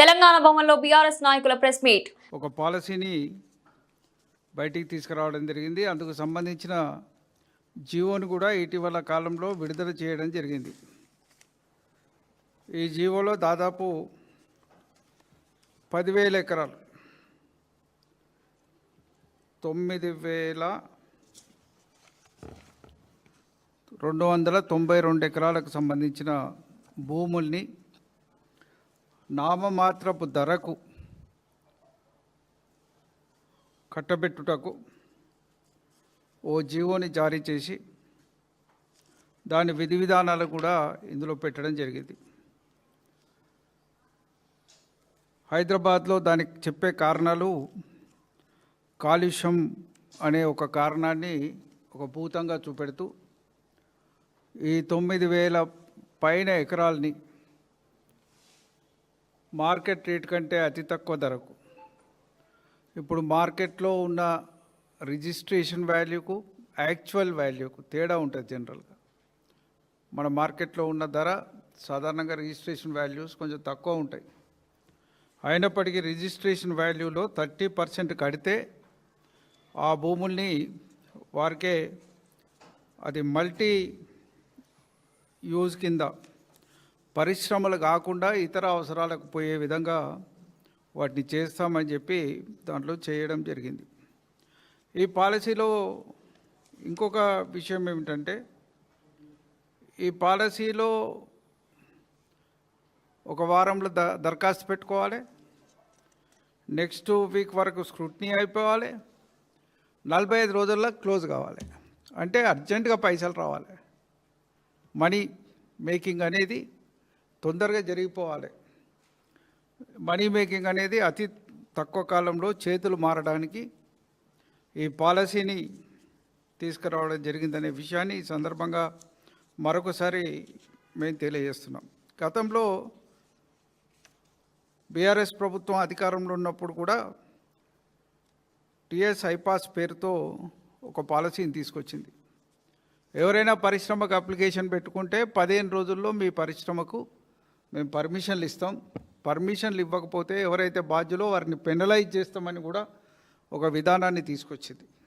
తెలంగాణ భవన్లో బీఆర్ఎస్ నాయకుల press meet. ఒక పాలసీని బయటికి తీసుకురావడం జరిగింది. అందుకు సంబంధించిన జీవోను కూడా ఇటీవల కాలంలో విడుదల చేయడం జరిగింది. ఈ జీవోలో దాదాపు పదివేల ఎకరాలు తొమ్మిది వేల రెండు వందల తొంభై రెండు ఎకరాలకు సంబంధించిన భూముల్ని నామమాత్రపు ధరకు కట్టబెట్టుటకు ఓ జీవోని జారీ చేసి దాని విధి విధానాలు కూడా ఇందులో పెట్టడం జరిగింది. హైదరాబాద్లో దానికి చెప్పే కారణాలు కాలుష్యం అనే ఒక కారణాన్ని ఒక భూతంగా చూపెడుతూ ఈ తొమ్మిది వేల పైన ఎకరాలని మార్కెట్ రేట్ కంటే అతి తక్కువ ధరకు. ఇప్పుడు మార్కెట్లో ఉన్న రిజిస్ట్రేషన్ వాల్యూకు యాక్చువల్ వాల్యూకు తేడా ఉంటుంది జనరల్గా. మన మార్కెట్లో ఉన్న ధర సాధారణంగా రిజిస్ట్రేషన్ వాల్యూస్ కొంచెం తక్కువ ఉంటాయి. అయినప్పటికీ రిజిస్ట్రేషన్ వాల్యూలో థర్టీ పర్సెంట్ కడితే ఆ భూముల్ని వారికే అది మల్టీ యూజ్ కింద పరిశ్రమలు కాకుండా ఇతర అవసరాలకు పోయే విధంగా వాటిని చేస్తామని చెప్పి దాంట్లో చేయడం జరిగింది. ఈ పాలసీలో ఇంకొక విషయం ఏమిటంటే ఈ పాలసీలో ఒక వారంలో ద దరఖాస్తు పెట్టుకోవాలి. నెక్స్ట్ వీక్ వరకు స్క్రూట్నీ అయిపోవాలి. నలభై ఐదు రోజుల్లో క్లోజ్ కావాలి. అంటే అర్జెంటుగా పైసలు రావాలి. మనీ మేకింగ్ అనేది తొందరగా జరిగిపోవాలి. మనీ మేకింగ్ అనేది అతి తక్కువ కాలంలో చేతులు మారడానికి ఈ పాలసీని తీసుకురావడం జరిగిందనే విషయాన్ని ఈ సందర్భంగా మరొకసారి మేము తెలియజేస్తున్నాం. గతంలో బీఆర్ఎస్ ప్రభుత్వం అధికారంలో ఉన్నప్పుడు కూడా టిఎస్ ఐపాస్ పేరుతో ఒక పాలసీని తీసుకొచ్చింది. ఎవరైనా పరిశ్రమకు అప్లికేషన్ పెట్టుకుంటే పదిహేను రోజుల్లో మీ పరిశ్రమకు మేము పర్మిషన్లు ఇస్తాం. పర్మిషన్లు ఇవ్వకపోతే ఎవరైతే బాధ్యులో వారిని పెనలైజ్ చేస్తామని కూడా ఒక విధానాన్ని తీసుకొచ్చింది.